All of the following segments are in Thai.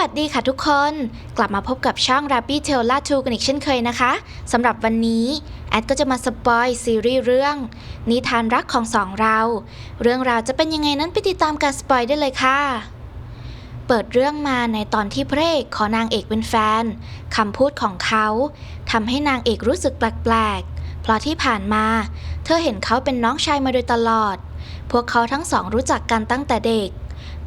วัสดีค่ะทุกคน กลับมาพบกับช่อง Rabbit Tail l a t o กันอีกเช่นเคยนะคะสำหรับวันนี้ แอดก็จะมาสปอยซีรีส์เรื่อง นิทานรักของสองเรา เรื่องราวจะเป็นยังไงนั้นไปติดตามการสปอยได้เลยค่ะ เปิดเรื่องมาในตอนที่พระเอกขอนางเอกเป็นแฟนคำพูดของเขาทำให้นางเอกรู้สึกแปลกๆ เพราะที่ผ่านมา เธอเห็นเขาเป็นน้องชายมาโดยตลอด พวกเขาทั้งสองรู้จักกันตั้งแต่เด็ก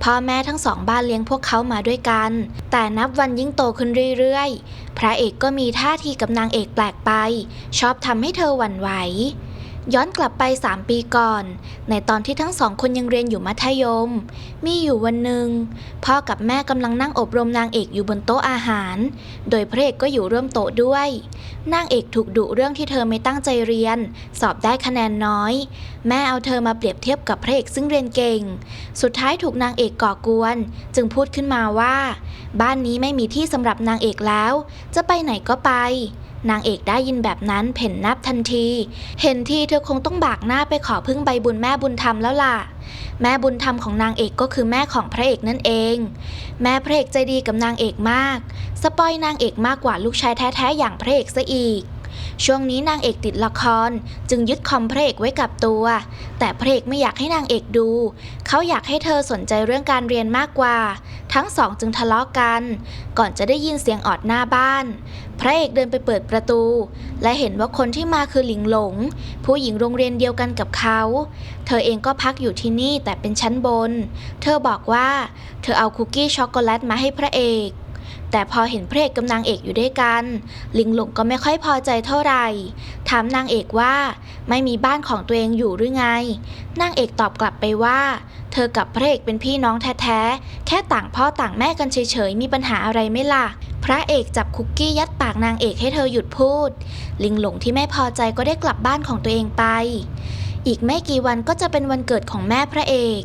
พ่อแม่ทั้งสองบ้านเลี้ยงพวกเขามาด้วยกัน แต่นับวันยิ่งโตขึ้นเรื่อยๆ พระเอกก็มีท่าทีกับนางเอกแปลกไป ชอบทำให้เธอหวั่นไหว ย้อนกลับไป 3 ปีก่อน ในตอนที่ทั้งสองคนยังเรียนอยู่มัธยม มีอยู่วันหนึ่งพ่อกับแม่กำลังนั่งอบรมนางเอกอยู่บนโต๊ะอาหาร โดยพระเอกก็อยู่ร่วมโต๊ะด้วย นางเอกถูกดุเรื่องที่เธอไม่ตั้งใจเรียน สอบได้คะแนนน้อย แม่เอาเธอมาเปรียบเทียบกับพระเอกซึ่งเรียนเก่ง สุดท้ายถูกนางเอกก่อกวน จึงพูดขึ้นมาว่า บ้านนี้ไม่มีที่สำหรับนางเอกแล้ว จะไปไหนก็ไป นางเอกได้ยินแบบนั้นเพ่นนับทันที เห็นทีเธอคงต้องบากหน้าไปขอพึ่งใบบุญแม่บุญธรรมแล้วล่ะ แม่บุญธรรมของนางเอกก็คือแม่ของพระเอกนั่นเอง แม่พระเอกใจดีกับนางเอกมาก สปอยนางเอกมากกว่าลูกชายแท้ๆอย่างพระเอกซะอีก ช่วงนี้นางเอกติดละคร จึงยึดคอมพระเอกไว้กับตัว แต่พระเอกไม่อยากให้นางเอกดู เขาอยากให้เธอสนใจเรื่องการเรียนมากกว่า ทั้งสองจึงทะเลาะกัน ก่อนจะได้ยินเสียงออดหน้าบ้าน พระเอกเดินไปเปิดประตู และเห็นว่าคนที่มาคือหลิงหลง ผู้หญิงโรงเรียนเดียวกันกับเขา เธอเองก็พักอยู่ที่นี่แต่เป็นชั้นบน เธอบอกว่า เธอเอาคุกกี้ช็อกโกแลตมาให้พระเอก แต่พอเห็นพระเอกกับนางเอกอยู่ด้วยกัน ลิงหลงก็ไม่ค่อยพอใจเท่าไหร่ ถามนางเอกว่าไม่มีบ้านของตัวเองอยู่หรือไง นางเอกตอบกลับไปว่า เธอกับพระเอกเป็นพี่น้องแท้ๆ แค่ต่างพ่อต่างแม่กันเฉยๆ มีปัญหาอะไรไหม่ล่ะ พระเอกจับคุกกี้ยัดปากนางเอกให้เธอหยุดพูด ลิงหลงที่ไม่พอใจก็ได้กลับบ้านของตัวเองไป อีกไม่กี่วันก็จะเป็นวันเกิดของแม่พระเอก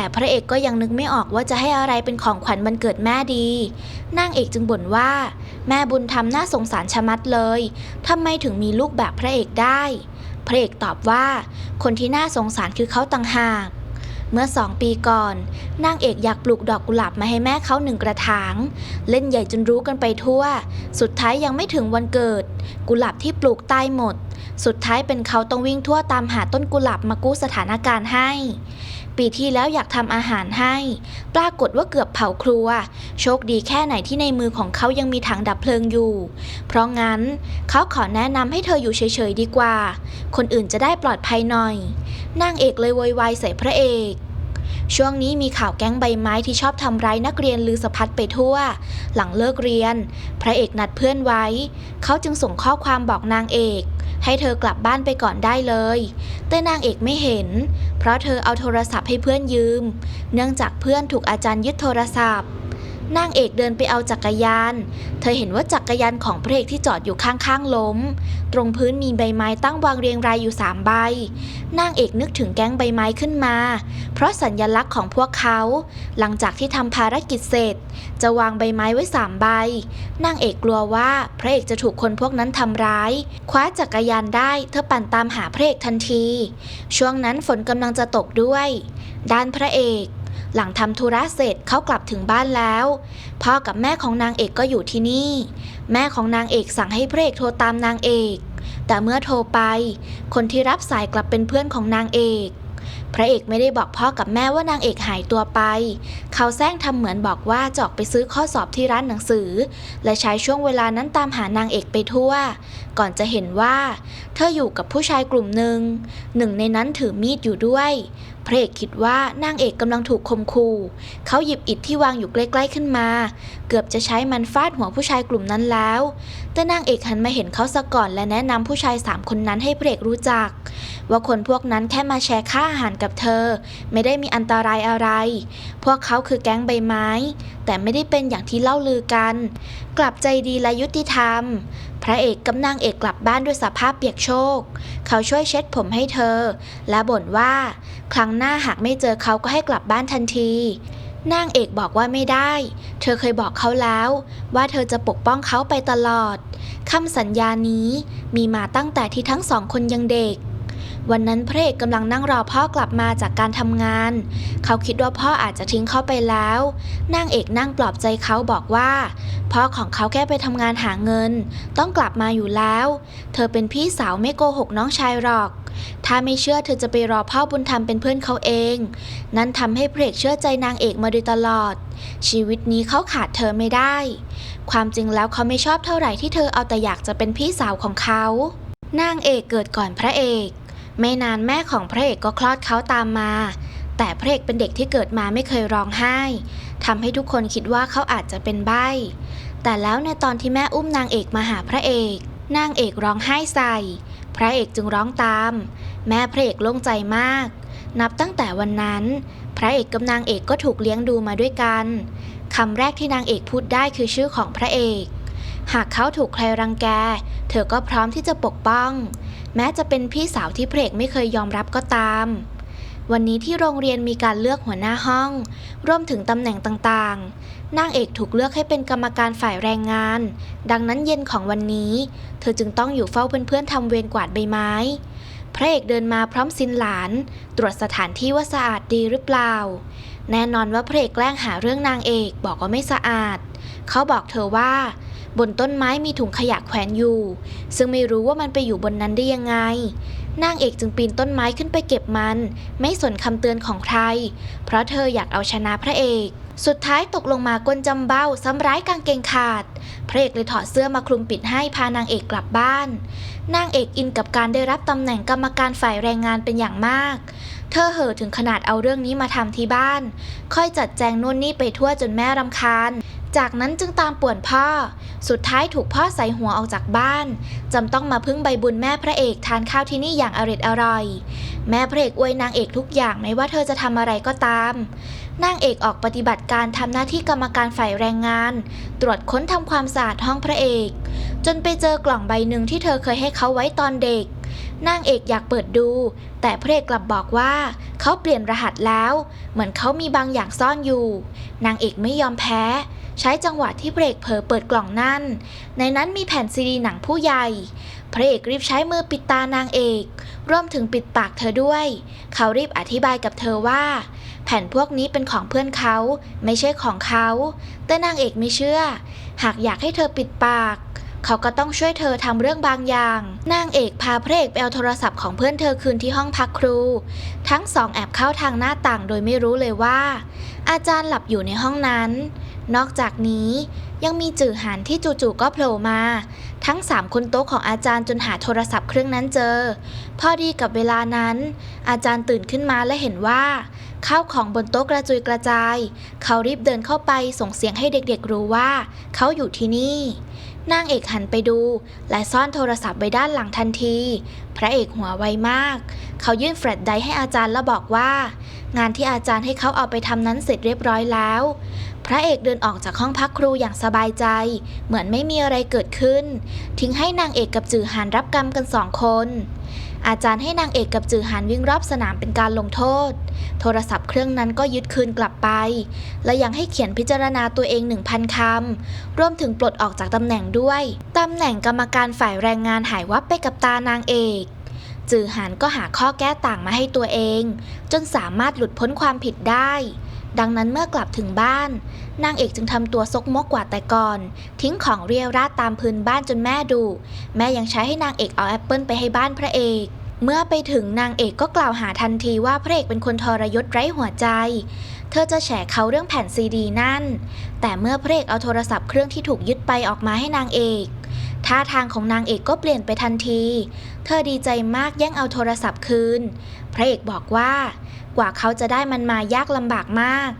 แต่พระเอกก็ยังนึกไม่ออกว่าจะให้อะไรเป็นของขวัญวันเกิดแม่ดี นางเอกจึงบ่นว่า แม่บุญทำน่าสงสารชะมัดเลยทำไมถึงมีลูกแบบพระเอกได้ พระเอกตอบว่า คนที่น่าสงสารคือเขาต่างหากเมื่อสองปีก่อน นางเอกอยากปลูกดอกกุหลาบมาให้แม่เขาหนึ่งกระถาง เล่นใหญ่จนรู้กันไปทั่ว สุดท้ายยังไม่ถึงวันเกิด กุหลาบที่ปลูกตายหมด สุดท้ายเป็นเขาต้องวิ่งทั่วตามหาต้นกุหลาบมากู้สถานการณ์ให้ ปีที่แล้วอยากทำอาหารให้ ปรากฏว่าเกือบเผาครัว โชคดีแค่ไหนที่ในมือของเขายังมีถังดับเพลิงอยู่ เพราะงั้นเขาขอแนะนำให้เธออยู่เฉยๆดีกว่า คนอื่นจะได้ปลอดภัยหน่อยนางเอกเลยโวยวายใส่พระเอก ช่วงนี้มีข่าวแก๊งใบไม้ที่ชอบทำร้ายนักเรียนลือสะพัดไปทั่ว หลังเลิกเรียน พระเอกนัดเพื่อนไว้ เขาจึงส่งข้อความบอกนางเอก ให้เธอกลับบ้านไปก่อนได้เลย แต่นางเอกไม่เห็น เพราะเธอเอาโทรศัพท์ให้เพื่อนยืม เนื่องจากเพื่อนถูกอาจารย์ยึดโทรศัพท์ นางเอกเดินไปเอาจักรยาน เธอเห็นว่าจักรยานของพระเอกที่จอดอยู่ข้างๆล้ม ตรงพื้นมีใบไม้ตั้งวางเรียงรายอยู่สามใบ นางเอกนึกถึงแก๊งใบไม้ขึ้นมา เพราะสัญญลักษณ์ของพวกเขา หลังจากที่ทำภารกิจเสร็จ จะวางใบไม้ไว้สามใบ นางเอกกลัวว่าพระเอกจะถูกคนพวกนั้นทำร้าย คว้าจักรยานได้ เธอปั่นตามหาพระเอกทันที ช่วงนั้นฝนกำลังจะตกด้วย ด้านพระเอก หลังทำธุระเสร็จเขากลับถึงบ้านแล้ว พ่อกับแม่ของนางเอกก็อยู่ที่นี่ แม่ของนางเอกสั่งให้พระเอกโทรตามนางเอก แต่เมื่อโทรไป คนที่รับสายกลับเป็นเพื่อนของนางเอก พระเอกไม่ได้บอกพ่อกับแม่ว่านางเอกหายตัวไป เขาแซงทำเหมือนบอกว่าจะออกไปซื้อข้อสอบที่ร้านหนังสือ และใช้ช่วงเวลานั้นตามหานางเอกไปทั่ว ก่อนจะเห็นว่า เธออยู่กับผู้ชายกลุ่มหนึ่งหนึ่งในนั้นถือมีดอยู่ด้วย พระเอกคิดว่านางเอกกำลังถูกข่มขู่ เขาหยิบอิฐที่วางอยู่ใกล้ๆขึ้นมา เกือบจะใช้มันฟาดหัวผู้ชายกลุ่มนั้นแล้ว แต่นางเอกหันมาเห็นเขาซะก่อนและแนะนำผู้ชายสามคนนั้นให้พระเอกรู้จัก ว่าคนพวกนั้นแค่มาแชร์ค่าอาหารกับเธอ ไม่ได้มีอันตรายอะไร พวกเขาคือแก๊งใบไม้ แต่ไม่ได้เป็นอย่างที่เล่าลือกัน กลับใจดีและยุติธรรม พระเอกกับนางเอกกลับบ้านด้วยสภาพเปียกโชก เขาช่วยเช็ดผมให้เธอ และบ่นว่า ครั้งหน้าหากไม่เจอเขาก็ให้กลับบ้านทันทีนางเอกบอกว่าไม่ได้ เธอเคยบอกเขาแล้ว ว่าเธอจะปกป้องเขาไปตลอด คำสัญญานี้มีมาตั้งแต่ที่ทั้งสองคนยังเด็ก วันนั้นพระเอกกำลังนั่งรอพ่อกลับมาจากการทำงาน เขาคิดว่าพ่ออาจจะทิ้งเขาไปแล้ว นางเอกนั่งปลอบใจเขาบอกว่า พ่อของเขาแค่ไปทำงานหาเงิน ต้องกลับมาอยู่แล้ว เธอเป็นพี่สาวไม่โกหกน้องชายหรอก ถ้าไม่เชื่อเธอจะไปรอพ่อบุญธรรมเป็นเพื่อนเขาเอง นั่นทำให้พระเอกเชื่อใจนางเอกมาโดยตลอด ชีวิตนี้เขาขาดเธอไม่ได้ ความจริงแล้วเขาไม่ชอบเท่าไหร่ที่เธอเอาแต่อยากจะเป็นพี่สาวของเขา นางเอกเกิดก่อนพระเอก ไม่นานแม่ของพระเอกก็คลอดเขาตามมา แต่พระเอกเป็นเด็กที่เกิดมาไม่เคยร้องไห้ทำให้ทุกคนคิดว่าเขาอาจจะเป็นใบ้ แต่แล้วในตอนที่แม่อุ้มนางเอกมาหาพระเอก นางเอกร้องไห้ใส่ พระเอกจึงร้องตาม แม่พระเอกโล่งใจมาก นับตั้งแต่วันนั้น พระเอกกับนางเอกก็ถูกเลี้ยงดูมาด้วยกันคำแรกที่นางเอกพูดได้คือชื่อของพระเอก หากเขาถูกใครรังแก เธอก็พร้อมที่จะปกป้อง แม้จะเป็นพี่สาวที่เพระเอกไม่เคยยอมรับก็ตาม วันนี้ที่โรงเรียนมีการเลือกหัวหน้าห้อง รวมถึงตำแหน่งต่างๆ นางเอกถูกเลือกให้เป็นกรรมการฝ่ายแรงงาน ดังนั้นเย็นของวันนี้ เธอจึงต้องอยู่เฝ้าเพื่อนๆทำเวรกวาดใบไม้พระเอกเดินมาพร้อมซินหลาน ตรวจสถานที่ว่าสะอาดดีหรือเปล่า แน่นอนว่าพระเอกแกล้งหาเรื่องนางเอกบอกว่าไม่สะอาด เขาบอกเธอว่า บนต้นไม้มีถุงขยะแขวนอยู่ ซึ่งไม่รู้ว่ามันไปอยู่บนนั้นได้ยังไง นางเอกจึงปีนต้นไม้ขึ้นไปเก็บมัน ไม่สนคำเตือนของใคร เพราะเธออยากเอาชนะพระเอก สุดท้ายตกลงมากลจำเบ้าซ้ำร้ายกางเกงขาด พระเอกเลยถอดเสื้อมาคลุมปิดให้พานางเอกกลับบ้าน นางเอกอินกับการได้รับตำแหน่งกรรมการฝ่ายแรงงานเป็นอย่างมากเธอเห่อถึงขนาดเอาเรื่องนี้มาทำที่บ้าน ค่อยจัดแจงนู่นนี่ไปทั่วจนแม่รำคาญ จากนั้นจึงตามป่วนพ่อ สุดท้ายถูกพ่อใส่หัวออกจากบ้านจำต้องมาพึ่งใบบุญแม่พระเอกทานข้าวที่นี่อย่างอร็ดอร่อย แม่พระเอกอวยนางเอกทุกอย่างไม่ว่าเธอจะทำอะไรก็ตาม นางเอกออกปฏิบัติการทำหน้าที่กรรมการฝ่ายแรงงาน ตรวจค้นทำความสะอาดห้องพระเอก จนไปเจอกล่องใบหนึ่งที่เธอเคยให้เขาไว้ตอนเด็กนางเอกอยากเปิดดู แต่พระเอกกลับบอกว่า เขาเปลี่ยนรหัสแล้ว เหมือนเขามีบางอย่างซ่อนอยู่ นางเอกไม่ยอมแพ้ ใช้จังหวะที่พระเอกเผลอเปิดกล่องนั่น ในนั้นมีแผ่นซีดีหนังผู้ใหญ่ พระเอกรีบใช้มือปิดตานางเอกรวมถึงปิดปากเธอด้วย เขารีบอธิบายกับเธอว่า แผ่นพวกนี้เป็นของเพื่อนเขา ไม่ใช่ของเขา แต่นางเอกไม่เชื่อ หากอยากให้เธอปิดปาก เขาก็ต้องช่วยเธอทำเรื่องบางอย่าง นางเอกพาพระเอกไปเอาโทรศัพท์ของเพื่อนเธอคืนที่ห้องพักครู ทั้งสองแอบเข้าทางหน้าต่างโดยไม่รู้เลยว่า อาจารย์หลับอยู่ในห้องนั้น นอกจากนี้ยังมีจื่อหานที่จู่ๆก็โผล่มา ทั้งสามคนโต๊ะของอาจารย์จนหาโทรศัพท์เครื่องนั้นเจอ พอดีกับเวลานั้น อาจารย์ตื่นขึ้นมาและเห็นว่าข้าวของบนโต๊ะกระจุยกระจาย เขารีบเดินเข้าไปส่งเสียงให้เด็กๆรู้ว่า เขาอยู่ที่นี่ นางเอกหันไปดู และซ่อนโทรศัพท์ไว้ด้านหลังทันที พระเอกหัวไวมาก เขายื่นแฟลชไดรฟ์ให้อาจารย์แล้วบอกว่า งานที่อาจารย์ให้เขาเอาไปทำนั้นเสร็จเรียบร้อยแล้ว พระเอกเดินออกจากห้องพักครูอย่างสบายใจ เหมือนไม่มีอะไรเกิดขึ้น ทิ้งให้นางเอกกับจือหานรับกรรมกันสองคน อาจารย์ให้นางเอกกับจือหานวิ่งรอบสนามเป็นการลงโทษ โทรศัพท์เครื่องนั้นก็ยึดคืนกลับไป และยังให้เขียนพิจารณาตัวเอง 1,000 คำ รวมถึงปลดออกจากตำแหน่งด้วย ตำแหน่งกรรมการฝ่ายแรงงานหายวับไปกับตานางเอกจือหานก็หาข้อแก้ต่างมาให้ตัวเอง จนสามารถหลุดพ้นความผิดได้ ดังนั้นเมื่อกลับถึงบ้าน นางเอกจึงทำตัวซกมกกว่าแต่ก่อน ทิ้งของเรียราดตามพื้นบ้านจนแม่ดู แม่ยังใช้ให้นางเอกเอาแอปเปิลไปให้บ้านพระเอกเมื่อไปถึงนางเอกก็กล่าวหาทันทีว่าพระเอกเป็นคนทรยศไร้หัวใจ เธอจะแฉเขาเรื่องแผ่นซีดีนั่น แต่เมื่อพระเอกเอาโทรศัพท์เครื่องที่ถูกยึดไปออกมาให้นางเอก ท่าทางของนางเอกก็เปลี่ยนไปทันที เธอดีใจมากแย่งเอาโทรศัพท์คืน พระเอกบอกว่า กว่าเขาจะได้มันมายากลำบากมาก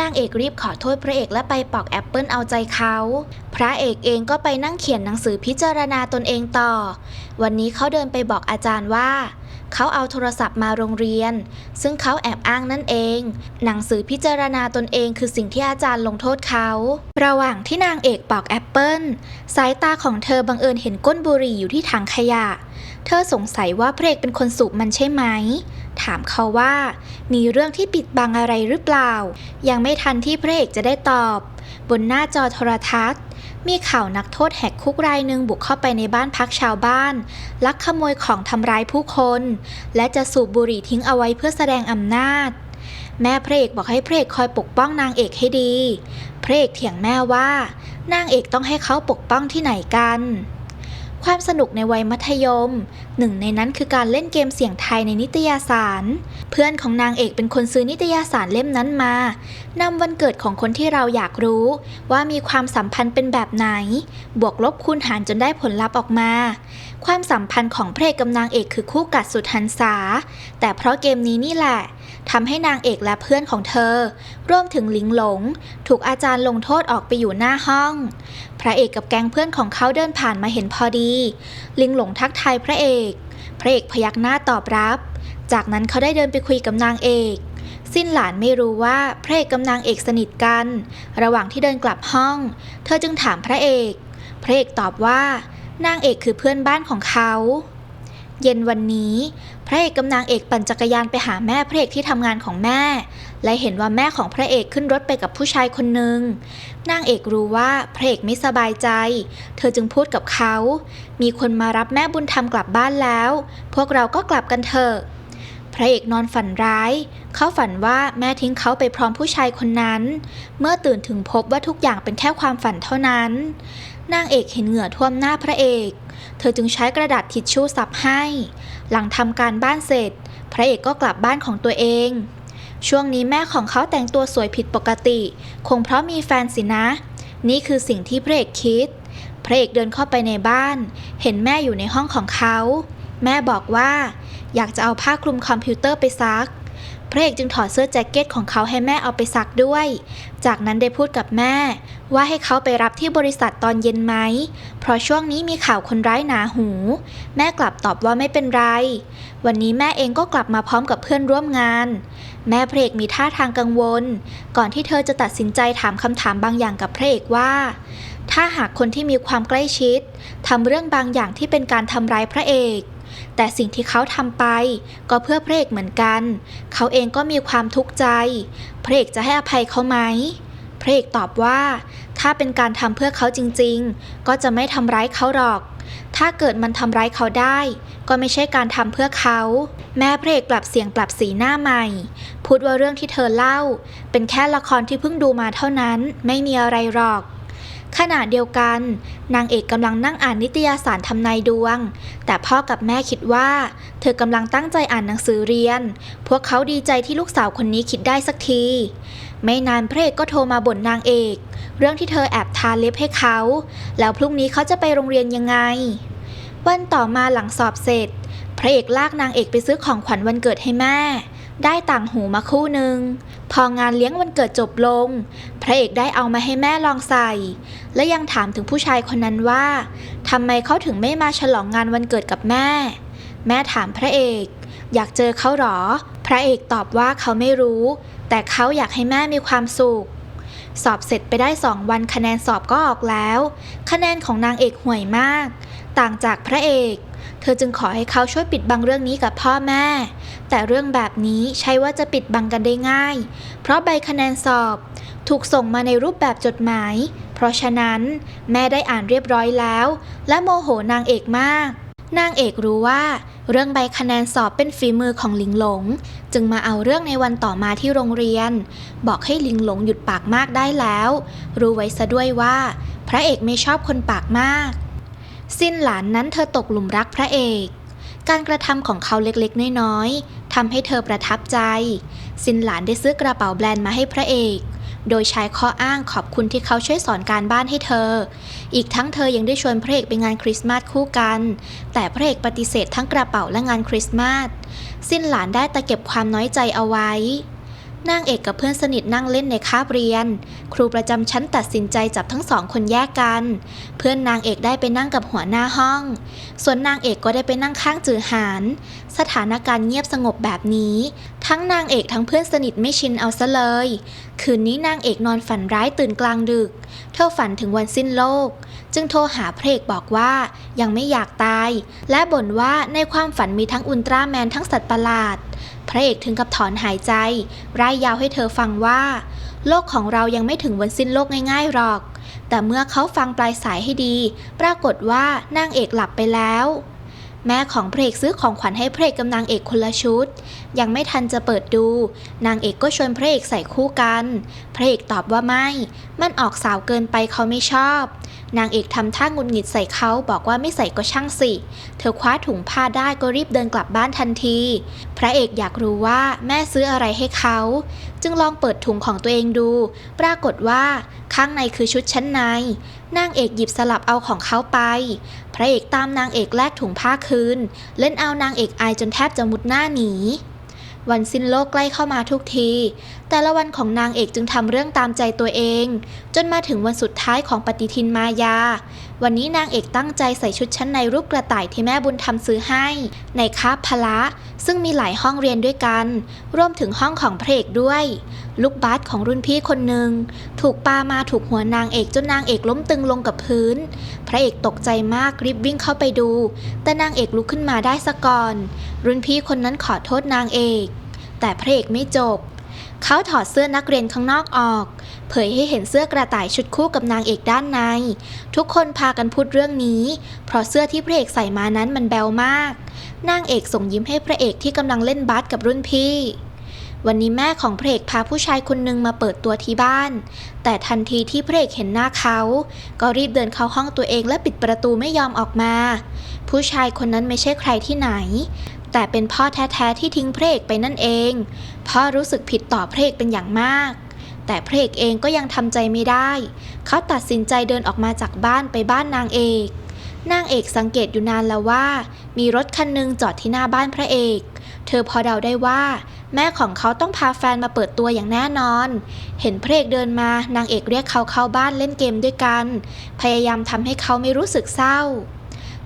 นางเอกรีบขอโทษพระเอกและไปปอกแอปเปิลเอาใจเขา พระเอกเองก็ไปนั่งเขียนหนังสือพิจารณาตนเองต่อ วันนี้เขาเดินไปบอกอาจารย์ว่าเขาเอาโทรศัพท์มาโรงเรียน ซึ่งเขาแอบอ้างนั่นเอง หนังสือพิจารณาตนเองคือสิ่งที่อาจารย์ลงโทษเขา ระหว่างที่นางเอกปอกแอปเปิลสายตาของเธอบังเอิญเห็นก้นบุหรี่อยู่ที่ถังขยะ เธอสงสัยว่าพระเอกเป็นคนสูบมันใช่ไหม ถามเขาว่า มีเรื่องที่ปิดบังอะไรหรือเปล่า ยังไม่ทันที่พระเอกจะได้ตอบ บนหน้าจอโทรทัศน์ มีข่าวนักโทษแหกคุกรายหนึ่งบุกเข้าไปในบ้านพักชาวบ้าน ลักขโมยของทำร้ายผู้คน และจะสูบบุหรี่ทิ้งเอาไว้เพื่อแสดงอำนาจ แม่พระเอกบอกให้พระเอกคอยปกป้องนางเอกให้ดี พระเอกเถียงแม่ว่านางเอกต้องให้เขาปกป้องที่ไหนกัน ความสนุกในวัยมัธยม หนึ่งในนั้นคือการเล่นเกมเสียงไทยในนิตยสาร เพื่อนของนางเอกเป็นคนซื้อนิตยสารเล่มนั้นมานำวันเกิดของคนที่เราอยากรู้ ว่ามีความสัมพันธ์เป็นแบบไหน บวกลบคูณหารจนได้ผลลัพธ์ออกมา ความสัมพันธ์ของพระเอกกับนางเอกคือคู่กัดสุดหันษา แต่เพราะเกมนี้นี่แหละทำให้นางเอกและเพื่อนของเธอ รวมถึงลิงหลง ถูกอาจารย์ลงโทษออกไปอยู่หน้าห้อง พระเอกกับแก๊งเพื่อนของเขาเดินผ่านมาเห็นพอดี ลิงหลงทักทายพระเอก พระเอกพยักหน้าตอบรับ จากนั้นเขาได้เดินไปคุยกับนางเอก สิ้นหลานไม่รู้ว่าพระเอกกับนางเอกสนิทกัน ระหว่างที่เดินกลับห้อง เธอจึงถามพระเอก พระเอกตอบว่า นางเอกคือเพื่อนบ้านของเขา เย็นวันนี้ พระเอกกับนางเอกปั่นจักรยานไปหาแม่พระเอกที่ทำงานของแม่ และเห็นว่าแม่ของพระเอกขึ้นรถไปกับผู้ชายคนหนึ่งนางเอกรู้ว่าพระเอกไม่สบายใจ เธอจึงพูดกับเขา มีคนมารับแม่บุญธรรมกลับบ้านแล้ว พวกเราก็กลับกันเถอะพระเอกนอนฝันร้าย เขาฝันว่าแม่ทิ้งเขาไปพร้อมผู้ชายคนนั้น เมื่อตื่นถึงพบว่าทุกอย่างเป็นแค่ความฝันเท่านั้น นางเอกเห็นเหงื่อท่วมหน้าพระเอก เธอจึงใช้กระดาษทิชชู่ซับให้ หลังทำการบ้านเสร็จ พระเอกก็กลับบ้านของตัวเอง ช่วงนี้แม่ของเขาแต่งตัวสวยผิดปกติ คงเพราะมีแฟนสินะ นี่คือสิ่งที่พระเอกคิด พระเอกเดินเข้าไปในบ้าน เห็นแม่อยู่ในห้องของเขา แม่บอกว่า อยากจะเอาผ้าคลุมคอมพิวเตอร์ไปซัก พระเอกจึงถอดเสื้อแจ็คเก็ตของเขาให้แม่เอาไปซักด้วย จากนั้นได้พูดกับแม่ ว่าให้เขาไปรับที่บริษัทตอนเย็นไหม เพราะช่วงนี้มีข่าวคนร้ายหนาหู แม่กลับตอบว่าไม่เป็นไร วันนี้แม่เองก็กลับมาพร้อมกับเพื่อนร่วมงาน แม่พระเอกมีท่าทางกังวล ก่อนที่เธอจะตัดสินใจถามคำถามบางอย่างกับพระเอกว่า ถ้าหากคนที่มีความใกล้ชิดทำเรื่องบางอย่างที่เป็นการทำร้ายพระเอก แต่สิ่งที่เขาทำไป ก็เพื่อพระเอกเหมือนกัน เขาเองก็มีความทุกข์ใจ พระเอกจะให้อภัยเขาไหม พระเอกตอบว่า ถ้าเป็นการทำเพื่อเขาจริง ๆ ก็จะไม่ทำร้ายเขาหรอก ถ้าเกิดมันทำร้ายเขาได้ ก็ไม่ใช่การทำเพื่อเขา แม่พระเอกปรับเสียงปรับสีหน้าใหม่ พูดว่าเรื่องที่เธอเล่า เป็นแค่ละครที่เพิ่งดูมาเท่านั้น ไม่มีอะไรหรอก ขณะเดียวกัน นางเอกกำลังนั่งอ่านนิตยสารทำนายดวง แต่พ่อกับแม่คิดว่า เธอกำลังตั้งใจอ่านหนังสือเรียน พวกเขาดีใจที่ลูกสาวคนนี้คิดได้สักที ไม่นานพระเอกก็โทรมาบ่นนางเอก เรื่องที่เธอแอบทาเล็บให้เขา แล้วพรุ่งนี้เขาจะไปโรงเรียนยังไง วันต่อมาหลังสอบเสร็จ พระเอกลากนางเอกไปซื้อของขวัญวันเกิดให้แม่ ได้ต่างหูมาคู่หนึ่ง พองานเลี้ยงวันเกิดจบลง พระเอกได้เอามาให้แม่ลองใส่ และยังถามถึงผู้ชายคนนั้นว่าทำไมเขาถึงไม่มาฉลองงานวันเกิดกับแม่ แม่ถามพระเอก อยากเจอเขาหรอ พระเอกตอบว่าเขาไม่รู้ แต่เขาอยากให้แม่มีความสุข สอบเสร็จไปได้สองวันคะแนนสอบก็ออกแล้ว คะแนนของนางเอกห่วยมาก ต่างจากพระเอก เธอจึงขอให้เขาช่วยปิดบังเรื่องนี้กับพ่อแม่ แต่เรื่องแบบนี้ใช่ว่าจะปิดบังกันได้ง่าย เพราะใบคะแนนสอบถูกส่งมาในรูปแบบจดหมาย เพราะฉะนั้น แม่ได้อ่านเรียบร้อยแล้ว และโมโหนางเอกมาก นางเอกรู้ว่า เรื่องใบคะแนนสอบเป็นฝีมือของหลิงหลง จึงมาเอาเรื่องในวันต่อมาที่โรงเรียน บอกให้หลิงหลงหยุดปากมากได้แล้ว รู้ไว้ซะด้วยว่า พระเอกไม่ชอบคนปากมาก สิ้นหลานนั้นเธอตกหลุมรักพระเอก การกระทำของเขาเล็กๆ น้อยๆทำให้เธอประทับใจ สิ้นหลานได้ซื้อกระเป๋าแบรนด์มาให้พระเอก โดยใช้ข้ออ้างขอบคุณที่เขาช่วยสอนการบ้านให้เธอ อีกทั้งเธอยังได้ชวนพระเอกไปงานคริสต์มาสคู่กัน แต่พระเอกปฏิเสธทั้งกระเป๋าและงานคริสต์มาส สิ้นหลานได้แต่เก็บความน้อยใจเอาไว้ นางเอกกับเพื่อนสนิทนั่งเล่นในคาบเรียน ครูประจำชั้นตัดสินใจจับทั้งสองคนแยกกัน เพื่อนนางเอกได้ไปนั่งกับหัวหน้าห้อง ส่วนนางเอกก็ได้ไปนั่งข้างจือหาน สถานการณ์เงียบสงบแบบนี้ ทั้งนางเอกทั้งเพื่อนสนิทไม่ชินเอาซะเลย คืนนี้นางเอกนอนฝันร้ายตื่นกลางดึก เธอฝันถึงวันสิ้นโลก จึงโทรหาพระเอกบอกว่ายังไม่อยากตาย และบ่นว่าในความฝันมีทั้งอุลตร้าแมนทั้งสัตว์ประหลาด พระเอกถึงกับถอนหายใจ ร่ายยาวให้เธอฟังว่า โลกของเรายังไม่ถึงวันสิ้นโลกง่ายๆหรอก แต่เมื่อเขาฟังปลายสายให้ดี ปรากฏว่านางเอกหลับไปแล้ว แม่ของพระเอกซื้อของขวัญให้พระเอกกับนางเอกคนละชุด ยังไม่ทันจะเปิดดู นางเอกก็ชวนพระเอกใส่คู่กัน พระเอกตอบว่าไม่ มันออกสาวเกินไปเขาไม่ชอบ นางเอกทำท่างุดหงิดใส่เขาบอกว่าไม่ใส่ก็ช่างสิ เธอคว้าถุงผ้าได้ก็รีบเดินกลับบ้านทันที พระเอกอยากรู้ว่าแม่ซื้ออะไรให้เขา จึงลองเปิดถุงของตัวเองดู ปรากฏว่า ข้างในคือชุดชั้นใน นางเอกหยิบสลับเอาของเขาไป พระเอกตามนางเอกแลกถุงผ้าคืน เล่นเอานางเอกอายจนแทบจะมุดหน้าหนี วันสิ้นโลกใกล้เข้ามาทุกทีแต่ละวันของนางเอกจึงทำเรื่องตามใจตัวเอง จนมาถึงวันสุดท้ายของปฏิทินมายา วันนี้นางเอกตั้งใจใส่ชุดชั้นในรูปกระต่ายที่แม่บุญธรรมซื้อให้ ในคาบพละ ซึ่งมีหลายห้องเรียนด้วยกัน รวมถึงห้องของพระเอกด้วย ลูกบาสของรุ่นพี่คนหนึ่งถูกปามาถูกหัวนางเอกจนนางเอกล้มตึงลงกับพื้น พระเอกตกใจมากรีบวิ่งเข้าไปดู แต่นางเอกลุกขึ้นมาได้ซะก่อน รุ่นพี่คนนั้นขอโทษนางเอก แต่พระเอกไม่จบ เขาถอดเสื้อนักเรียนข้างนอกออก เผยให้เห็นเสื้อกระต่ายชุดคู่กับนางเอกด้านใน ทุกคนพากันพูดเรื่องนี้ เพราะเสื้อที่พระเอกใส่มานั้นมันแบวมาก นางเอกส่งยิ้มให้พระเอกที่กำลังเล่นบาสกับรุ่นพี่วันนี้แม่ของพระเอกพาผู้ชายคนหนึ่งมาเปิดตัวที่บ้าน แต่ทันทีที่พระเอกเห็นหน้าเขา ก็รีบเดินเข้าห้องตัวเองและปิดประตูไม่ยอมออกมา ผู้ชายคนนั้นไม่ใช่ใครที่ไหน แต่เป็นพ่อแท้ๆที่ทิ้งพระเอกไปนั่นเอง พ่อรู้สึกผิดต่อพระเอกเป็นอย่างมาก แต่พระเอกเองก็ยังทำใจไม่ได้ เขาตัดสินใจเดินออกมาจากบ้านไปบ้านนางเอก นางเอกสังเกตอยู่นานแล้วว่า มีรถคันหนึ่งจอดที่หน้าบ้านพระเอก เธอพอเดาได้ว่า แม่ของเขาต้องพาแฟนมาเปิดตัวอย่างแน่นอน เห็นพระเอกเดินมานางเอกเรียกเขาเข้าบ้านเล่นเกมด้วยกัน พยายามทำให้เขาไม่รู้สึกเศร้า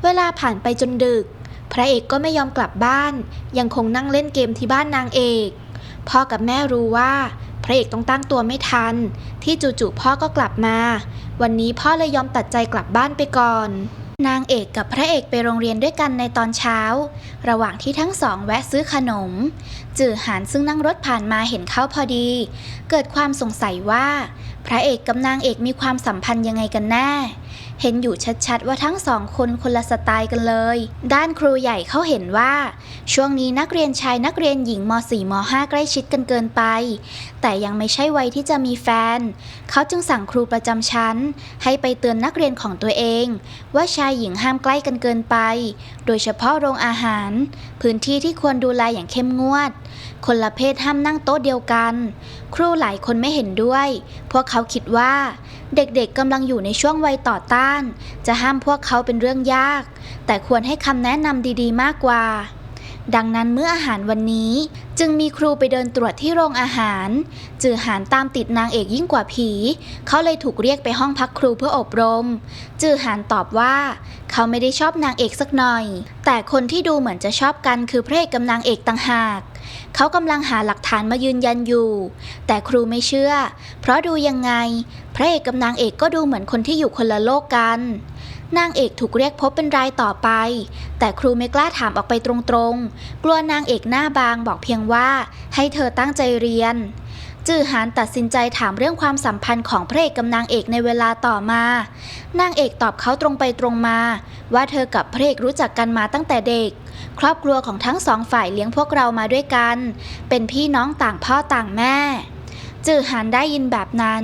เวลาผ่านไปจนดึก พระเอกก็ไม่ยอมกลับบ้าน ยังคงนั่งเล่นเกมที่บ้านนางเอก พ่อกับแม่รู้ว่า พระเอกต้องตั้งตัวไม่ทัน ที่จู่ๆพ่อก็กลับมา วันนี้พ่อเลยยอมตัดใจกลับบ้านไปก่อน นางเอกกับพระเอกไปโรงเรียนด้วยกันในตอนเช้า ระหว่างที่ทั้งสองแวะซื้อขนม จื่อหานซึ่งนั่งรถผ่านมาเห็นเขาพอดี เกิดความสงสัยว่า พระเอกกับนางเอกมีความสัมพันธ์ยังไงกันแน่ เห็นอยู่ชัดๆว่าทั้งสองคนคนละสไตล์กันเลย ด้านครูใหญ่เขาเห็นว่า ช่วงนี้นักเรียนชายนักเรียนหญิงม .4 ม .5 ใกล้ชิดกันเกินไป แต่ยังไม่ใช่วัยที่จะมีแฟน เขาจึงสั่งครูประจำชั้น ให้ไปเตือนนักเรียนของตัวเอง ว่าชายหญิงห้ามใกล้กันเกินไป โดยเฉพาะโรงอาหาร พื้นที่ที่ควรดูแลอย่างเข้มงวด คนละเพศห้ามนั่งโต๊ะเดียวกัน ครูหลายคนไม่เห็นด้วย พวกเขาคิดว่าเด็กๆกำลังอยู่ในช่วงวัยต่อต้าน จะห้ามพวกเขาเป็นเรื่องยาก แต่ควรให้คำแนะนำดีๆ มากกว่า ดังนั้นเมื่ออาหารวันนี้จึงมีครูไปเดินตรวจที่โรงอาหาร จือหานตามติดนางเอกยิ่งกว่าผี เขาเลยถูกเรียกไปห้องพักครูเพื่ออบรม จือหานตอบว่า เขาไม่ได้ชอบนางเอกสักหน่อย แต่คนที่ดูเหมือนจะชอบกันคือพระเอกกับนางเอกต่างหาก เขากำลังหาหลักฐานมายืนยันอยู่ แต่ครูไม่เชื่อ เพราะดูยังไง พระเอกกับนางเอกก็ดูเหมือนคนที่อยู่คนละโลกกัน นางเอกถูกเรียกพบเป็นรายต่อไป แต่ครูไม่กล้าถามออกไปตรงๆ กลัวนางเอกหน้าบางบอกเพียงว่า ให้เธอตั้งใจเรียนจือหานตัดสินใจถามเรื่องความสัมพันธ์ของพระเอกกับนางเอกในเวลาต่อมา นางเอกตอบเขาตรงไปตรงมา ว่าเธอกับพระเอกรู้จักกันมาตั้งแต่เด็ก ครอบครัวของทั้งสองฝ่ายเลี้ยงพวกเรามาด้วยกัน เป็นพี่น้องต่างพ่อต่างแม่ จือหันได้ยินแบบนั้น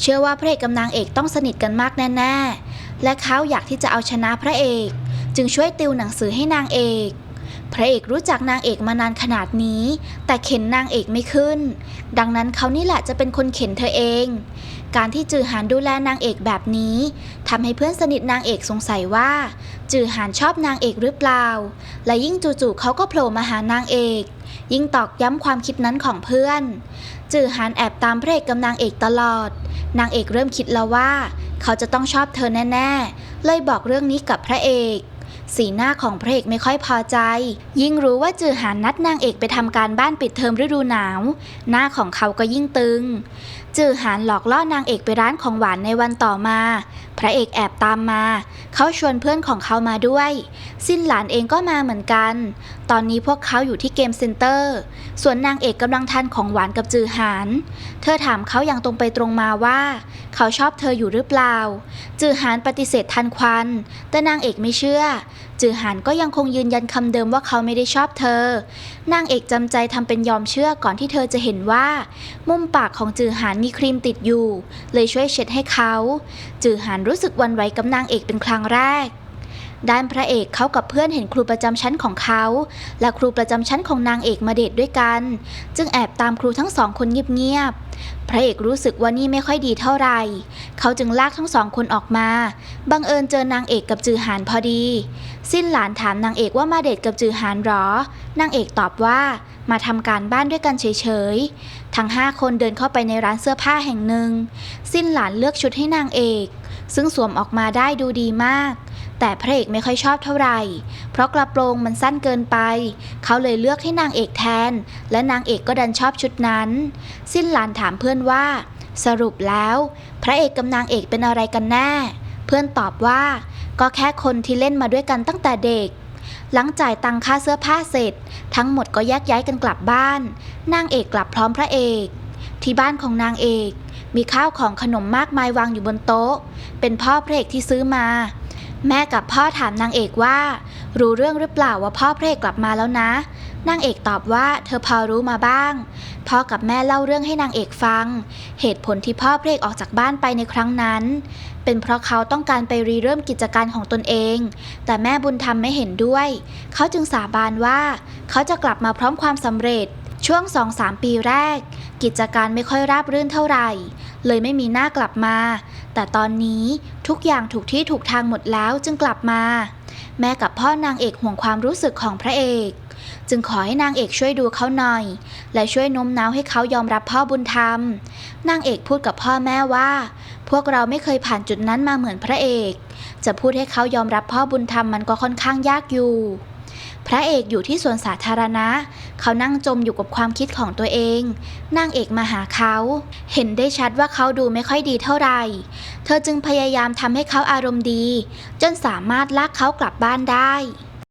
เชื่อว่าพระเอกกับนางเอกต้องสนิทกันมากแน่ๆ และเขาอยากที่จะเอาชนะพระเอก จึงช่วยติวหนังสือให้นางเอก พระเอกรู้จักนางเอกมานานขนาดนี้ แต่เข็นนางเอกไม่ขึ้น ดังนั้นเขานี่แหละจะเป็นคนเข็นเธอเอง การที่จือหานดูแลนางเอกแบบนี้ทำให้เพื่อนสนิทนางเอกสงสัยว่า จือหานชอบนางเอกหรือเปล่า และยิ่งจู่ๆเขาก็โผล่มาหานางเอก ยิ่งตอกย้ำความคิดนั้นของเพื่อน จือหานแอบตามพระเอกกับนางเอกตลอด นางเอกเริ่มคิดแล้วว่า เขาจะต้องชอบเธอแน่ๆเลยบอกเรื่องนี้กับพระเอก สีหน้าของพระเอกไม่ค่อยพอใจ ยิ่งรู้ว่าจือหานนัดนางเอกไปทำการบ้านปิดเทอมฤดูหนาว หน้าของเขาก็ยิ่งตึง จือหานหลอกล่อนางเอกไปร้านของหวานในวันต่อมา พระเอกแอบตามมา เขาชวนเพื่อนของเขามาด้วย สิ้นหลานเองก็มาเหมือนกันตอนนี้พวกเขาอยู่ที่เกมเซ็นเตอร์ ส่วนนางเอกกำลังทานของหวานกับจือหาน เธอถามเขาอย่างตรงไปตรงมาว่า เขาชอบเธออยู่หรือเปล่า จือหานปฏิเสธทันควัน แต่นางเอกไม่เชื่อ จือหานก็ยังคงยืนยันคำเดิมว่าเขาไม่ได้ชอบเธอ นางเอกจำใจทำเป็นยอมเชื่อก่อนที่เธอจะเห็นว่า มุมปากของจือหานมีครีมติดอยู่ เลยช่วยเช็ดให้เขา จือหานรู้สึกวันไหวกับนางเอกเป็นครั้งแรก ด้านพระเอกเขากับเพื่อนเห็นครูประจำชั้นของเขา และครูประจำชั้นของนางเอกมาเดทด้วยกัน จึงแอบตามครูทั้งสองคนเงียบๆ พระเอกรู้สึกว่านี่ไม่ค่อยดีเท่าไหร่ เขาจึงลากทั้งสองคนออกมา บังเอิญเจอนางเอกกับจือหานพอดี สิ้นหลานถามนางเอกว่ามาเดทกับจือหานหรอ นางเอกตอบว่ามาทำการบ้านด้วยกันเฉยๆ ทั้งห้าคนเดินเข้าไปในร้านเสื้อผ้าแห่งหนึ่ง สิ้นหลานเลือกชุดให้นางเอก ซึ่งสวมออกมาได้ดูดีมาก แต่พระเอกไม่ค่อยชอบเท่าไหร่ เพราะกระโปรงมันสั้นเกินไป เขาเลยเลือกให้นางเอกแทน และนางเอกก็ดันชอบชุดนั้น สิ้นหลานถามเพื่อนว่า สรุปแล้ว พระเอกกับนางเอกเป็นอะไรกันแน่ เพื่อนตอบว่า ก็แค่คนที่เล่นมาด้วยกันตั้งแต่เด็ก หลังจ่ายตังค่าเสื้อผ้าเสร็จ ทั้งหมดก็แยกย้ายกันกลับบ้าน นางเอกกลับพร้อมพระเอก ที่บ้านของนางเอกมีข้าวของขนมมากมายวางอยู่บนโต๊ะ เป็นพ่อพระเอกที่ซื้อมา แม่กับพ่อถามนางเอกว่า รู้เรื่องหรือเปล่าว่าพ่อพระเอกกลับมาแล้วนะ นางเอกตอบว่าเธอพอรู้มาบ้าง พ่อกับแม่เล่าเรื่องให้นางเอกฟัง เหตุผลที่พ่อพระเอกออกจากบ้านไปในครั้งนั้น เป็นเพราะเขาต้องการไปรีเริ่มกิจการของตนเอง แต่แม่บุญธรรมไม่เห็นด้วย เขาจึงสาบานว่า เขาจะกลับมาพร้อมความสำเร็จ ช่วง 2-3 ปีแรก กิจการไม่ค่อยราบรื่นเท่าไหร่ เลยไม่มีหน้ากลับมา แต่ตอนนี้ทุกอย่างถูกที่ถูกทางหมดแล้วจึงกลับมา แม่กับพ่อนางเอกห่วงความรู้สึกของพระเอก จึงขอให้นางเอกช่วยดูเขาหน่อย และช่วยโน้มน้าวให้เขายอมรับพ่อบุญธรรม นางเอกพูดกับพ่อแม่ว่า พวกเราไม่เคยผ่านจุดนั้นมาเหมือนพระเอก จะพูดให้เขายอมรับพ่อบุญธรรมมันก็ค่อนข้างยากอยู่ พระเอกอยู่ที่สวนสาธารณะ เขานั่งจมอยู่กับความคิดของตัวเอง นางเอกมาหาเขา เห็นได้ชัดว่าเขาดูไม่ค่อยดีเท่าไหร่ เธอจึงพยายามทำให้เขาอารมณ์ดี จนสามารถลากเขากลับบ้านได้